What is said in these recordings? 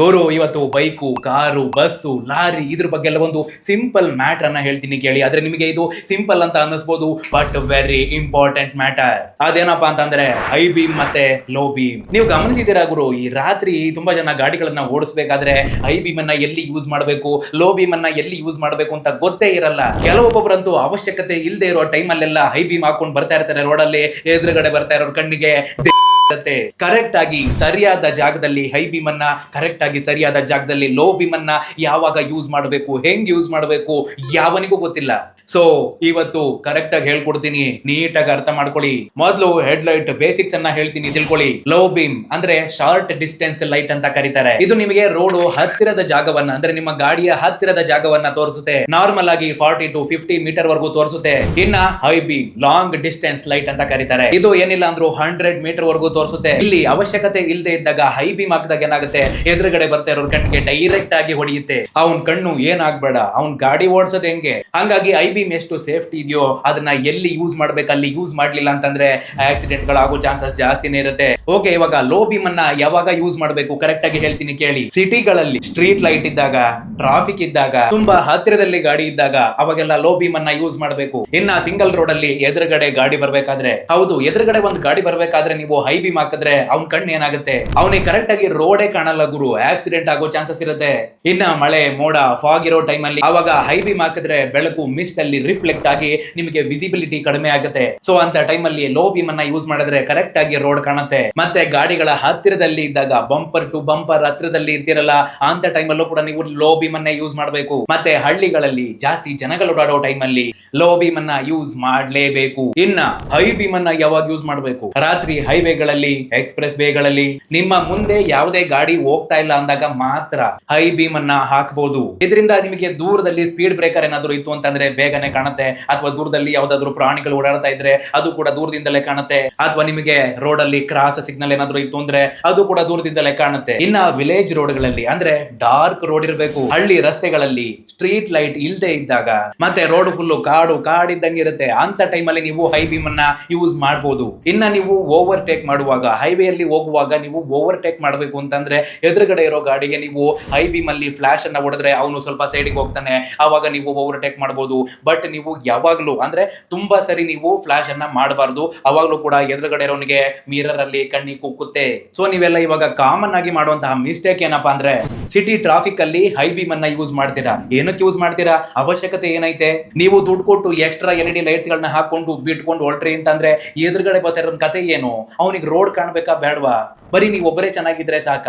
ಗೌರು ಇವತ್ತು bike, car, bus, lorry, ಇದ್ರ ಬಗ್ಗೆ ಎಲ್ಲ ಒಂದು ಸಿಂಪಲ್ ಮ್ಯಾಟರ್ ಅನ್ನ ಹೇಳ್ತೀನಿ ಕೇಳಿ. ಆದ್ರೆ ನಿಮಗೆ ಇದು ಸಿಂಪಲ್ ಅಂತ ಅನ್ನಿಸ್ಬೋದು ಬಟ್ ವೆರಿ ಇಂಪಾರ್ಟೆಂಟ್ ಮ್ಯಾಟರ್ ಅದೇನಪ್ಪ ಅಂತಂದ್ರೆ ಹೈ ಬೀಮ್ ಮತ್ತೆ ಲೋ ಬೀಮ್ ನೀವು ಗಮನಿಸಿದ್ದೀರಾ ಗುರು, ಈ ರಾತ್ರಿ ತುಂಬಾ ಜನ ಗಾಡಿಗಳನ್ನ ಓಡಿಸ್ಬೇಕಾದ್ರೆ ಹೈ ಬೀಮ್ ಅನ್ನ ಎಲ್ಲಿ ಯೂಸ್ ಮಾಡಬೇಕು ಲೋ ಬೀಮ್ ಅನ್ನ ಎಲ್ಲಿ ಯೂಸ್ ಮಾಡಬೇಕು ಅಂತ ಗೊತ್ತೇ ಇರಲ್ಲ. ಕೆಲವೊಬ್ಬೊಬ್ಬರಂತೂ ಅವಶ್ಯಕತೆ ಇಲ್ಲದೆ ಇರೋ ಟೈಮಲ್ಲೆಲ್ಲ ಹೈ ಬೀಮ್ ಹಾಕೊಂಡು ಬರ್ತಾ ಇರ್ತಾರೆ ರೋಡಲ್ಲಿ, ಎದುರುಗಡೆ ಬರ್ತಾ ಇರೋರು ಕಣ್ಣಿಗೆ. ಕರೆಕ್ಟ್ ಆಗಿ ಸರಿಯಾದ ಜಾಗದಲ್ಲಿ ಹೈ ಬೀಮ್ ಅನ್ನ ಕರೆಕ್ಟ್ ಆಗಿ ಸರಿಯಾದ ಜಾಗದಲ್ಲಿ ಲೋ ಬೀಮ್ ಅನ್ನ ಯಾವಾಗ ಯೂಸ್ ಮಾಡಬೇಕು, ಹೆಂಗ್ ಯೂಸ್ ಮಾಡಬೇಕು ಯಾವನಿಗೂ ಗೊತ್ತಿಲ್ಲ. ಸೊ ಇವತ್ತು ಕರೆಕ್ಟ್ ಆಗಿ ಹೇಳ್ಕೊಡ್ತೀನಿ. ನೀಟಾಗಿ ಅರ್ಥ ಮಾಡ್ಕೊಳ್ಳಿ. ಮೊದಲು ಹೆಡ್ ಲೈಟ್ ಬೇಸಿಕ್ಸ್ ಅನ್ನ ಹೇಳ್ತೀನಿ, ತಿಳ್ಕೊಳ್ಳಿ. ಲೋ ಬೀಮ್ ಅಂದ್ರೆ ಶಾರ್ಟ್ ಡಿಸ್ಟೆನ್ಸ್ ಲೈಟ್ ಅಂತ ಕರೀತಾರೆ. ಇದು ನಿಮಗೆ ರೋಡ್ ಹತ್ತಿರದ ಜಾಗವನ್ನ, ಅಂದ್ರೆ ನಿಮ್ಮ ಗಾಡಿಯ ಹತ್ತಿರದ ಜಾಗವನ್ನ ತೋರಿಸುತ್ತೆ. ನಾರ್ಮಲ್ ಆಗಿ ಫಾರ್ಟಿ ಟು ಫಿಫ್ಟಿ ಮೀಟರ್ ವರೆಗೂ ತೋರಿಸುತ್ತೆ. ಇನ್ನ high beam long distance light ಅಂತ ಕರೀತಾರೆ. ಇದು ಏನಿಲ್ಲ ಅಂದ್ರೂ ಹಂಡ್ರೆಡ್ ಮೀಟರ್ ವರೆಗೂ ತೋರಿಸುತ್ತೆ. ಇಲ್ಲಿ ಅವಶ್ಯಕತೆ ಇಲ್ಲದೆ ಇದ್ದಾಗ ಹೈ ಬೀಮ್ ಹಾಕಿದಾಗ ಏನಾಗುತ್ತೆ? ಎದುರುಗಡೆ ಬರ್ತಾ ಇರೋರ್ ಕಣ್ಣಿಗೆ ಡೈರೆಕ್ಟ್ ಆಗಿ ಹೊಡೆಯುತ್ತೆ. ಅವನ್ ಕಣ್ಣು ಏನಾಗ್ಬೇಡ, ಅವ್ನ್ ಗಾಡಿ ಓಡಿಸೋದ್ ಹೆಂಗೆ? ಹಂಗಾಗಿ ಐ ಬೀಮ್ ಎಷ್ಟು ಸೇಫ್ಟಿ ಇದೆಯೋ, ಅದನ್ನ ಎಲ್ಲಿ ಯೂಸ್ ಮಾಡ್ಬೇಕು, ಅಲ್ಲಿ ಯೂಸ್ ಮಾಡ್ಲಿಲ್ಲ ಅಂತಂದ್ರೆ ಆಕ್ಸಿಡೆಂಟ್ ಗಳಾಗೋ ಚಾನ್ಸಸ್ ಜಾಸ್ತಿನೇ ಇರುತ್ತೆ. ಓಕೆ, ಇವಾಗ ಲೋ ಬೀಮ್ ಅನ್ನ ಯಾವಾಗ ಯೂಸ್ ಮಾಡಬೇಕು? ಕರೆಕ್ಟ್ ಆಗಿ ಹೇಳ್ತೀನಿ ಕೇಳಿ. ಸಿಟಿಗಳಲ್ಲಿ ಸ್ಟ್ರೀಟ್ ಲೈಟ್ ಇದ್ದಾಗ ಟ್ರಾಫಿಕ್ ಇದ್ದಾಗ, ತುಂಬಾ ಹತ್ತಿರದಲ್ಲಿ ಗಾಡಿ ಇದ್ದಾಗ ಅವಾಗೆಲ್ಲ ಲೋ ಬೀಮ್ ಅನ್ನ ಯೂಸ್ ಮಾಡಬೇಕು. ಇನ್ನ ಸಿಂಗಲ್ ರೋಡ್ ಅಲ್ಲಿ ಎದುರುಗಡೆ ಗಾಡಿ ಬರ್ಬೇಕಾದ್ರೆ, ಹೌದು, ಎದುರುಗಡೆ ಒಂದು ಗಾಡಿ ಬರ್ಬೇಕಾದ್ರೆ ನೀವು ಹೈ ಬೀಮ್ ಹಾಕಿದ್ರೆ ಅವ್ನ್ ಕಣ್ಣು ಏನಾಗುತ್ತೆ? ಅವನಿಗೆ ಕರೆಕ್ಟ್ ಆಗಿ ರೋಡೇ ಕಾಣಲ್ಲ ಗುರು ಆಕ್ಸಿಡೆಂಟ್ ಆಗೋ ಚಾನ್ಸಸ್ ಇರುತ್ತೆ. ಇನ್ನ ಮಳೆ, ಮೋಡ ಫಾಗ್ ಇರೋ ಟೈಮ್ ಅಲ್ಲಿ ಅವಾಗ ಹೈ ಬೀಮ್ ಹಾಕಿದ್ರೆ ಬೆಳಕು ಮಿಸ್ಟ್ ಅಲ್ಲಿ ರಿಫ್ಲೆಕ್ಟ್ ಆಗಿ ನಿಮಗೆ ವಿಸಿಬಿಲಿಟಿ ಕಡಿಮೆ ಆಗುತ್ತೆ. ಸೊ ಅಂತ ಟೈಮ್ ಅಲ್ಲಿ ಲೋ ಬೀಮ್ ಅನ್ನ ಯೂಸ್ ಮಾಡಿದ್ರೆ ಕರೆಕ್ಟ್ ಆಗಿ ರೋಡ್ ಕಾಣುತ್ತೆ. ಮತ್ತೆ ಗಾಡಿಗಳ ಹತ್ತಿರದಲ್ಲಿ ಇದ್ದಾಗ ಬಂಪರ್ ಟು ಬಂಪರ್ ಹತ್ತಿರದಲ್ಲಿ ಇರ್ತಿರಲ್ಲ, ಅಂತ ಟೈಮ್ ಅಲ್ಲೂ ಕೂಡ ನೀವು ಲೋ ಬೀಮ್ ಮನ್ನ ಯೂಸ್ ಮಾಡಬೇಕು. ಮತ್ತೆ ಹಳ್ಳಿಗಳಲ್ಲಿ ಜಾಸ್ತಿ ಜನಗಳು ಓಡಾಡೋ ಟೈಮ್ ಅಲ್ಲಿ ಲೋ ಬೀಮ್ ಅನ್ನ ಯೂಸ್ ಮಾಡಲೇಬೇಕು. ಇನ್ನ ಹೈ ಬೀಮ್ ಅನ್ನ ಯಾವಾಗ ಯೂಸ್ ಮಾಡಬೇಕು? ರಾತ್ರಿ ಹೈವೇಗಳಲ್ಲಿ ಎಕ್ಸ್ಪ್ರೆಸ್ ವೇಗಳಲ್ಲಿ ನಿಮ್ಮ ಮುಂದೆ ಯಾವುದೇ ಗಾಡಿ ಹೋಗ್ತಾ ಇಲ್ಲ ಅಂದಾಗ ಮಾತ್ರ ಹೈ ಬೀಮ್ ಅನ್ನ ಹಾಕಬಹುದು ಇದರಿಂದ ನಿಮಗೆ ದೂರದಲ್ಲಿ ಸ್ಪೀಡ್ ಬ್ರೇಕರ್ ಏನಾದ್ರು ಇತ್ತು ಅಂತಂದ್ರೆ ಬೇಗನೆ ಕಾಣುತ್ತೆ, ಅಥವಾ ದೂರದಲ್ಲಿ ಯಾವ್ದಾದ್ರು ಪ್ರಾಣಿಗಳು ಓಡಾಡ್ತಾ ಇದ್ರೆ ಅದು ಕೂಡ ದೂರದಿಂದಲೇ ಕಾಣುತ್ತೆ, ಅಥವಾ ನಿಮಗೆ ರೋಡ್ ಅಲ್ಲಿ ಕ್ರಾಸ್ ಸಿಗ್ನಲ್ ಏನಾದ್ರು ಇತ್ತು ಅಂದ್ರೆ ಅದು ಕೂಡ ದೂರದಿಂದಲೇ ಕಾಣುತ್ತೆ. ಇನ್ನ ವಿಲೇಜ್ ರೋಡ್ಗಳಲ್ಲಿ ಅಂದ್ರೆ ಡಾರ್ಕ್ ರೋಡ್ ಇರಬೇಕು. ಹಳ್ಳಿ ರಸ್ತೆಗಳಲ್ಲಿ ಸ್ಟ್ರೀಟ್ ಲೈಟ್ ಇಲ್ಲದೆ ಇದ್ದಾಗ ಮತ್ತೆ ರೋಡ್ ಫುಲ್ ಕಾಡು ಇದ್ದಂಗೆ ಇರುತ್ತೆ ಅಂತ ಅಲ್ಲಿ ನೀವು ಹೈ ಬೀಮ್ ಅನ್ನ ಯೂಸ್ ಮಾಡಬಹುದು ಇನ್ನ ನೀವು ಓವರ್ ಟೇಕ್ ಮಾಡುವಾಗ ಹೈವೇ ಅಲ್ಲಿ ಹೋಗುವಾಗ ನೀವು ಓವರ್ ಟೇಕ್ ಮಾಡಬೇಕು ಅಂತಂದ್ರೆ ಎದುರುಗಡೆ ಇರೋ ಗಾಡಿಗೆ ನೀವು ಹೈ ಬೀಮ್ ಅಲ್ಲಿ ಫ್ಲಾಶ್ ಅನ್ನ ಹೊಡೆದ್ರೆ ಅವನು ಸ್ವಲ್ಪ ಸೈಡಿಗೆ ಹೋಗ್ತಾನೆ. ಆವಾಗ ನೀವು ಓವರ್ ಟೇಕ್ ಮಾಡಬಹುದು ಬಟ್ ನೀವು ಯಾವಾಗ್ಲೂ ಅಂದ್ರೆ ತುಂಬಾ ಸರಿ ನೀವು ಫ್ಲಾಶ್ ಅನ್ನ ಮಾಡಬಾರ್ದು. ಅವಾಗ್ಲೂ ಕೂಡ ಎದುರುಗಡೆ ಇರೋನಿಗೆ ಮಿರರ್ ಅಲ್ಲಿ ಕಣ್ಣಿ ಕುಕ್ಕುತ್ತೆ ಸೊ ನೀವೆಲ್ಲ ಇವಾಗ ಕಾಮನ್ ಆಗಿ ಮಾಡುವಂತಹ ಮಿಸ್ಟೇಕ್ ಏನಪ್ಪಾ ಅಂದ್ರೆ ಸಿಟಿ ಟ್ರಾಫಿಕ್ ಅಲ್ಲಿ ಹೈ ಬೀಮ್ ಅನ್ನ ಯೂಸ್ ಮಾಡ್ತೀರಾ? ಏನಕ್ಕೆ ಯೂಸ್ ಮಾಡ್ತೀರಾ? ಅವಶ್ಯಕತೆ ಏನೈತೆ? ನೀವು ದುಡ್ಡು ಕೊಟ್ಟು ಎಕ್ಸ್ಟ್ರಾ ಎಲ್ ಇಡಿ ಲೈಟ್ಸ್ ಗಳನ್ನ ಹಾಕೊಂಡು ಬಿಟ್ಕೊಂಡು ಹೊಲ್ಟ್ರಿ ಅಂತಂದ್ರೆ ಎದುರುಗಡೆ ಬರ್ತಾ ಕತೆ ಏನು? ಅವನಿಗೆ ರೋಡ್ ಕಾಣ್ಬೇಕಾ ಬೇಡವಾ? ಬರೀ ನೀವು ಒಬ್ಬರೇ ಚೆನ್ನಾಗಿದ್ರೆ ಸಾಕ?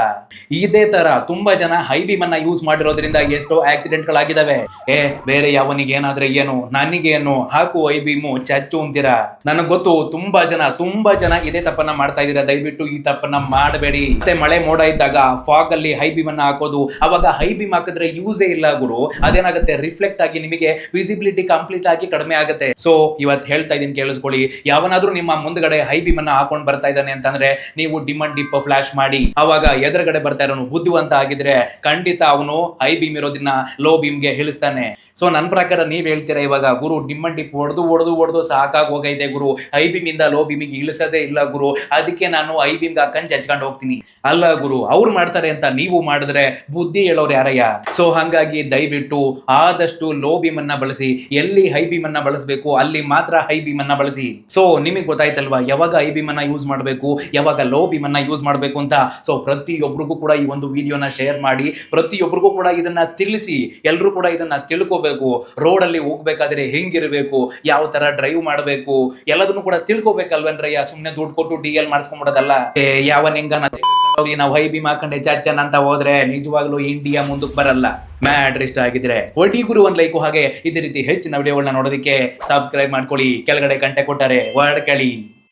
ಇದೇ ತರ ತುಂಬಾ ಜನ ಹೈ ಬೀಮ್ ಅನ್ನ ಯೂಸ್ ಮಾಡಿರೋದ್ರಿಂದ ಎಷ್ಟೋ ಆಕ್ಸಿಡೆಂಟ್ ಗಳಾಗಿದಾವೆ. ಏ, ಬೇರೆ ಯಾವನಿಗೆ ಏನಾದ್ರೆ ಏನು ನನಗೇನು ಹಾಕು ಐ ಬೀಮು ಚಚ್ಚು ಅಂತೀರಾ? ನನಗ್ ಗೊತ್ತು, ತುಂಬಾ ಜನ ತುಂಬಾ ಜನ ಇದೇ ತಪ್ಪನ್ನ ಮಾಡ್ತಾ ಇದೀರಾ ದಯವಿಟ್ಟು ಈ ತಪ್ಪನ್ನ ಮಾಡಬೇಡಿ. ಮತ್ತೆ ಮಳೆ ಮೋಡ ಇದ್ದಾಗ ಫಾಗ್ ಅಲ್ಲಿ ಹೈ ಬೀಮ್ ಅನ್ನ ಹಾಕೋದು, ಅವಾಗ ಹೈ ಬೀಮ್ ಹಾಕಿದ್ರೆ ಯೂಸೇ ಇಲ್ಲ ಗುರು. ಅದೇನಾಗುತ್ತೆ? ರಿಫ್ಲೆಕ್ಟ್ ಆಗಿ ನಿಮಗೆ ವಿಸಿಬಿಲಿಟಿ ಕಂಪ್ಲೀಟ್ ಆಗಿ ಕಡಿಮೆ ಆಗುತ್ತೆ. ಸೊ ಇವತ್ತು ಹೇಳ್ತಾ ಇದೀನಿ ಕೇಳಿಸ್ಕೊಳ್ಳಿ. ಯಾವನಾದ್ರೂ ನಿಮ್ಮ ಮುಂದ್ಗಡೆ ಹೈ ಬೀಮ್ ಅನ್ನ ಹಾಕೊಂಡ್ ಬರ್ತಾ ಇದ್ದಾನೆ ಅಂತಂದ್ರೆ, ನೀವು ಡಿಮ್ ಅಂಡ್ ಫ್ಲಾಶ್ ಮಾಡಿ ಅವಾಗ ಎದುರುಗಡೆ ಬರ್ತಾ ಇರೋನು ಬುದ್ಧಿವಂತ ಆಗಿದ್ರೆ ಖಂಡಿತ ಅವನು ಹೈ ಬೀಮ್ ಇರೋದನ್ನ ಲೋ ಬೀಮ್ಗೆ ಇಳಿಸ್ತಾನೆ. ಸೊ ನನ್ನ ಪ್ರಕಾರ ನೀವ್ ಹೇಳ್ತೀರಾ ಇವಾಗ, ಗುರು, ನಿಮ್ಮ ಟಿಪ್ ಡಿಪ್ ಹೊಡೆದು ಹೊಡೆದು ಹೊಡೆದು ಸಾಕಾಗಿ ಹೋಗೈತೆ ಗುರು. ಹೈ ಬೀಮ್ ಇಂದ ಲೋ ಬೀಮಿಗೆ ಇಳಿಸದೇ ಇಲ್ಲ ಗುರು. ಅದಕ್ಕೆ ನಾನು ಐ ಬೀಮ್ಗೆ ಹಾಕೊಂಡು ಜಜ್ಕೊಂಡು ಹೋಗ್ತೀನಿ. ಅಲ್ಲ ಗುರು, ಅವ್ರು ಮಾಡ್ತಾರೆ ಅಂತ ನೀವು ಮಾಡಿದ್ರೆ ಬುದ್ಧಿ ಹೇಳೋರು ಯಾರಯ್ಯ? ಸೊ ಹಂಗಾಗಿ ದಯವಿಟ್ಟು ಆದಷ್ಟು ಲೋ ಬೀಮ್ ಅನ್ನ ಬಳಸಿ, ಎಲ್ಲಿ ಹೈ ಬೀಮ್ ಅನ್ನ ಬಳಸಬೇಕು, ಅಲ್ಲಿ ಮಾತ್ರ ಹೈ ಬೀಮ್ ಅನ್ನ ಬಳಸಿ. ಸೊ ನಿಮಗೆ ಗೊತ್ತಾಯ್ತಲ್ವಾ, ಯಾವಾಗ ಹೈ ಬೀಮ್ ಅನ್ನ ಯೂಸ್ ಮಾಡಬೇಕು, ಯಾವಾಗ ಲೋ ಬೀಮ್ ಅನ್ನ ಯೂಸ್ ಮಾಡಬೇಕು ಅಂತ. ಸೊ ಪ್ರತಿಯೊಬ್ಬರಿಗೂ ಕೂಡ ಈ ಒಂದು ವಿಡಿಯೋನ ಶೇರ್ ಮಾಡಿ ಪ್ರತಿಯೊಬ್ಬರಿಗೂ ಕೂಡ ಇದನ್ನ ತಿಳಿಸಿ ಎಲ್ಲರೂ ಕೂಡ ಇದನ್ನ ತಿಳ್ಕೋಬೇಕು. ರೋಡ್ ಅಲ್ಲಿ ಹೋಗ್ಬೇಕಾದ್ರೆ ಹೆಂಗಿರಬೇಕು, ಯಾವ ತರ ಡ್ರೈವ್ ಮಾಡಬೇಕು, ಎಲ್ಲದನ್ನು ಕೂಡ ತಿಳ್ಕೊಬೇಕಲ್ವನ್ರಯ್ಯ ಸುಮ್ಮನೆ ದುಡ್ಡು ಕೊಟ್ಟು ಡಿ ಎಲ್ ಮಾಡಿಸ್ಕೊಂಡ್ಬಿಡೋದಲ್ಲ ಯಾವ ನಿಂಗನ ನಾವು ಹೈ ಬೀಮ್ ಹಾಕೊಂಡೆ ಚಾಚನ್ ಅಂತ ಹೋದ್ರೆ ನಿಜವಾಗ್ಲೂ ಇಂಡಿಯಾ ಮುಂದಕ್ಕೆ ಬರಲ್ಲ. ಮ್ಯಾಡ್ರ್ ಇಷ್ಟ ಆಗಿದ್ರೆ. ಒಟಿ ಗುರು ಒಂದ್ ಲೈಕು ಹಾಗೆ ಇದೇ ರೀತಿ ಹೆಚ್ಚಿನ ವಿಡಿಯೋಗಳನ್ನ ನೋಡೋದಕ್ಕೆ ಸಬ್ಸ್ಕ್ರೈಬ್ ಮಾಡ್ಕೊಳ್ಳಿ. ಕೆಳಗಡೆ ಗಂಟೆ ಕೊಟ್ಟರೆ ವರ್ಡ್ ಕಳಿ.